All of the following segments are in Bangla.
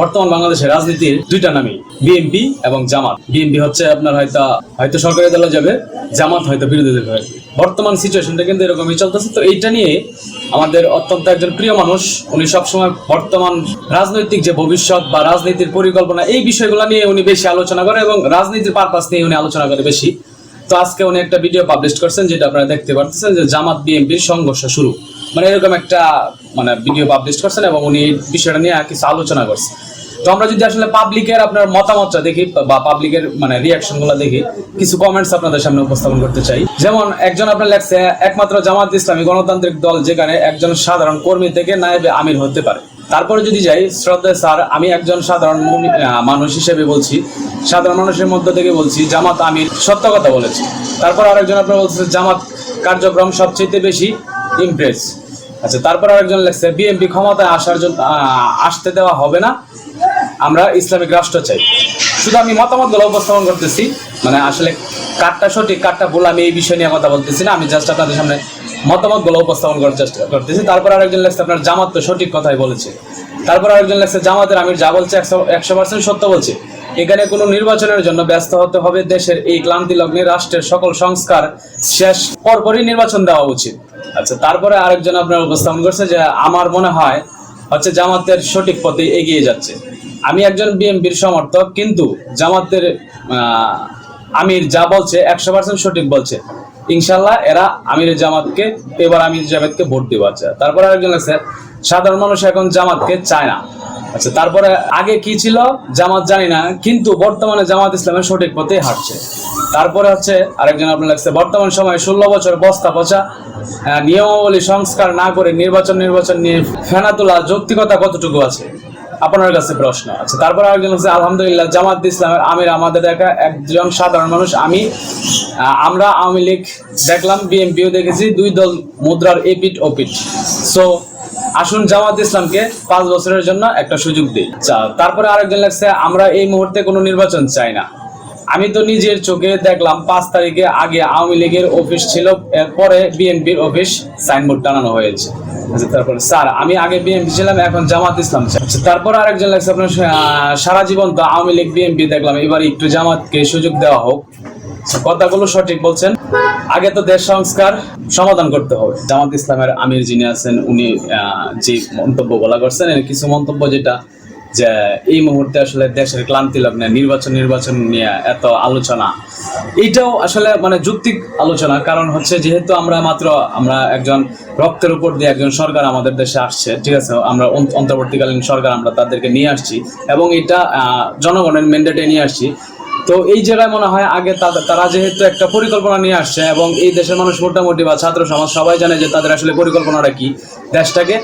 বর্তমান বাংলাদেশের রাজনীতির দুইটা নামই বিএনপি এবং জামাত। বিএনপি হচ্ছে আপনার হয়তো হয়তো সরকারি দলে যাবে, জামাত হয়তো বিরোধী দল বর্তমান সিচুয়েশনটা কিন্তু এরকমই চলতেছে। তো এইটা নিয়ে আমাদের অত্যন্ত একজন প্রিয় মানুষ, উনি সবসময় বর্তমান রাজনৈতিক যে ভবিষ্যৎ বা রাজনীতির পরিকল্পনা, এই বিষয়গুলো নিয়ে উনি বেশি আলোচনা করে এবং রাজনীতির পারপাস নিয়ে উনি আলোচনা করে বেশি। তো আজকে উনি একটা ভিডিও পাবলিশ করছেন, যেটা আপনারা দেখতে পারতেছেন যে জামাত বিএনপির সংঘর্ষ শুরু। মানে এরকম একটা মানে ভিডিও পাবলিশ করছেন এবং উনি এই বিষয়টা নিয়ে কিছু আলোচনা করছেন। তো আমরা যদি আসলে পাবলিকের আপনার মতামতটা দেখি বা পাবলিকের মানে রিয়াকশনগুলো দেখি, কিছু কমেন্টস আপনাদের সামনে উপস্থাপন করতে চাই। যেমন, একজন আপনার লেখছে, একমাত্র জামাত ইসলামী গণতান্ত্রিক দল যেখানে একজন সাধারণ কর্মী থেকে নায়েবে আমির হতে পারে। তারপরে যদি যাই, শ্রদ্ধা স্যার, আমি একজন সাধারণ মানুষ হিসেবে বলছি, সাধারণ মানুষের মধ্য থেকে বলছি, জামাত আমির সত্য কথা বলেছি। তারপর আরেকজন আপনার বলছে, জামাত কার্যক্রম সবচেয়ে বেশি ইমপ্রেস আচ্ছা তারপর আরেকজন লেখছে, বিএনপি ক্ষমতায় আসার জন্য আসতে দেওয়া হবে না। আমরা ইসলামিক রাষ্ট্র চাই। শুধু আমি মতামতগুলো উপস্থাপন করতেছি মানে আসলে কারটা সঠিক, কারটা ভুল, আমি এই বিষয় নিয়ে কথা বলতেছি না, আমি জাস্ট আপনাদের সামনে মতামতগুলো উপস্থাপন করার চেষ্টা করতেছি। তারপর আরেকজন লেখছে, আপনার জামাত তো সঠিক কথাই বলেছে। তারপর আরেকজন লেখছে, জামাতের আমির যা বলছে একশো একশো পার্সেন্ট সত্য বলছে। এখানে কোনো নির্বাচনের জন্য ব্যস্ত হতে হবে, দেশের এই ক্লান্তি লগ্নে রাষ্ট্রের সকল সংস্কার শেষ, পরপরই নির্বাচন দেওয়া উচিত। আচ্ছা তারপরে আরেকজন আপনার উপস্থাপন করছে যে, আমার মনে হয় হচ্ছে জামাতের সঠিক পথে এগিয়ে যাচ্ছে। আমি একজন বিএনপির সমর্থক, কিন্তু জামাতের আমির যা বলছে একশো পার্সেন্ট সঠিক বলছে। ইনশাল্লাহ এরা আমির জামাতকে, এবার আমির জামাতকে ভোট দিব আচ্ছা। তারপরে আরেকজন আছে, সাধারণ মানুষ এখন জামাতকে চায় না। আচ্ছা তারপরে আগে কি ছিল? জামাত জানি না, কিন্তু বর্তমানে জামাত ইসলামের সঠিক পথে হাঁটছে। তারপরে হচ্ছে আরেকজন আপনার লাগছে, বর্তমান সময়ে ষোলো বছর বস্তা পচা নিয়মাবলী সংস্কার না করে নির্বাচন নির্বাচন নিয়ে ফেনা তোলা যৌক্তিকতা কতটুকু আছে? আপনার কাছে প্রশ্ন। আচ্ছা তারপর আরেকজন হচ্ছে আলহামদুলিল্লাহ জামাত ইসলামের আমির আমাদের দেখা একজন সাধারণ মানুষ। আমি আমরা আওয়ামী লীগ দেখলাম বিএনপিও দেখেছি দুই দল মুদ্রার এপিট ওপিট সো আসুন জামাত ইসলামকে পাঁচ বছরের জন্য একটা সুযোগ দিই। আচ্ছা, তারপরে আরেকজন লাগছে আমরা এই মুহূর্তে কোনো নির্বাচন চাই না। আমি তো নিজের চোখে দেখলাম পাঁচ তারিখে আগে আওয়ামী লীগের অফিস ছিল এরপরে বিএনপির অফিস সাইনবোর্ড টানানো হয়েছে। আচ্ছা তারপরে স্যার আমি আগে বিএনপি ছিলাম এখন জামাত ইসলাম আচ্ছা তারপর আরেকজন লাগছে আপনার সারা জীবন তো আওয়ামী লীগ বিএনপি দেখলাম এবার একটু জামাতকে সুযোগ দেওয়া হোক। আচ্ছা, কথাগুলো সঠিক বলছেন। আগে তো দেশ সংস্কার সমাধান করতে হবে। জামাত ইসলামের আমির যিনি আছেন উনি যে মন্তব্য বলা করছেন কিছু মন্তব্য যেটা যে এই মুহূর্তে আসলে দেশের ক্লান্তি লগ্নে নির্বাচন নির্বাচন নিয়ে এত আলোচনা। এটাও আসলে মানে যুক্তিক আলোচনা, কারণ হচ্ছে যেহেতু আমরা মাত্র আমরা একজন রক্তের উপর দিয়ে একজন সরকার আমাদের দেশে আসছে, ঠিক আছে? আমরা অন্ত- অন্তর্বর্তীকালীন সরকার আমরা তাদেরকে নিয়ে আসছি এবং এটা জনগণের ম্যান্ডেটে নিয়ে আসছি। তো এই জায়গায় মনে হয় আগে তারা যেহেতু একটা পরিকল্পনা নিয়ে আসছে এবং এই দেশের মানুষ মোটামুটি বা ছাত্র সমাজ সবাই জানে যে তাদের আসলে পরিকল্পনাটা কি, দেশটাকে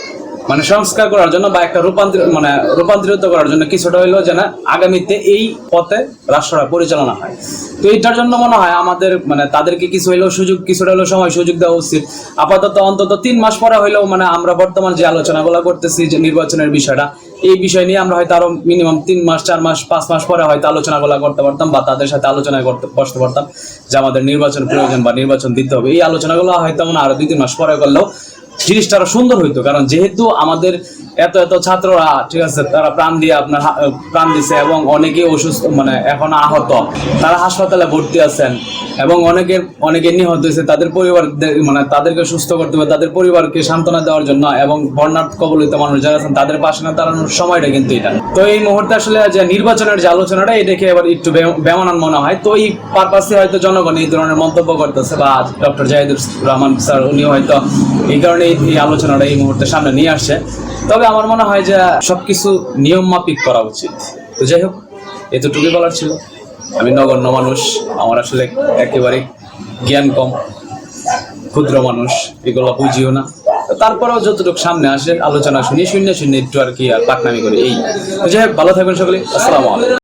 মানে সংস্কার করার জন্য বা একটা রূপান্তর মানে রূপান্তরিত করার জন্য কিছুটা হইল যে না, আগামীতে এই পথে রাষ্ট্রটা পরিচালনা হয়। তো এইটার জন্য মনে হয় আমাদের মানে তাদেরকে কিছু হইলেও সুযোগ, কিছুটা হলেও সময় সুযোগ দেওয়া উচিত। আপাতত অন্তত তিন মাস পরে হইলেও মানে আমরা বর্তমান যে আলোচনাগুলো করতেছি যে নির্বাচনের বিষয়টা, এই বিষয় নিয়ে আমরা হয়তো আরও মিনিমাম তিন মাস, চার মাস, পাঁচ মাস পরে হয়তো আলোচনাগুলো করতে পারতাম বা তাদের সাথে আলোচনা করতে বসতে পারতাম যে আমাদের নির্বাচন প্রয়োজন বা নির্বাচন দিতে হবে। এই আলোচনাগুলো হয়তো হয় আরও দুই, তিন মাস পরে করলেও জিনিসটা আরও সুন্দর হইতো, কারণ যেহেতু আমাদের এত এত ছাত্ররা, ঠিক আছে, তারা প্রাণ দিয়ে আপনার প্রাণ দিছে এবং অনেকে অসুস্থ মানে এখন আহত, তারা হাসপাতালে ভর্তি আছেন এবং অনেকের অনেকে নিহত হয়েছে, তাদের পরিবার মানে তাদেরকে সুস্থ করতে হবে, তাদের পরিবারকে সান্ত্বনা দেওয়ার জন্য এবং বন্যার কবলিত মানুষ যারা আছেন, তাদের পাশে না দাঁড়ানোর সময়টা কিন্তু এটা। তো এই মুহূর্তে আসলে যে নির্বাচনের যে আলোচনাটা এই দেখে এবার একটু বেমানান মনে হয়। তো এই পারপাসে হয়তো জনগণ এই ধরনের মন্তব্য করতেছে, বা ডক্টর জাহিদুর রহমান স্যার উনি হয়তো এই কারণে এই- এই আলোচনাটা এই মুহূর্তে সামনে নিয়ে আসছে। তবে আমার মনে হয় যে সবকিছু নিয়ম মাফিক করা উচিত। তো যাই হোক, এতটুকুই বলার ছিল। আমি নগণ্য মানুষ, আমার আসলে একেবারে জ্ঞান কম, ক্ষুদ্র মানুষ, এগুলো বুঝিও না। তারপরেও যতটুকু সামনে আসে, আলোচনা শুনি শূন্য শূন্য একটু আর কি আর পাকনামি করি। এই। যাই হোক, ভালো থাকবেন সকলে। আসসালামু আলাইকুম।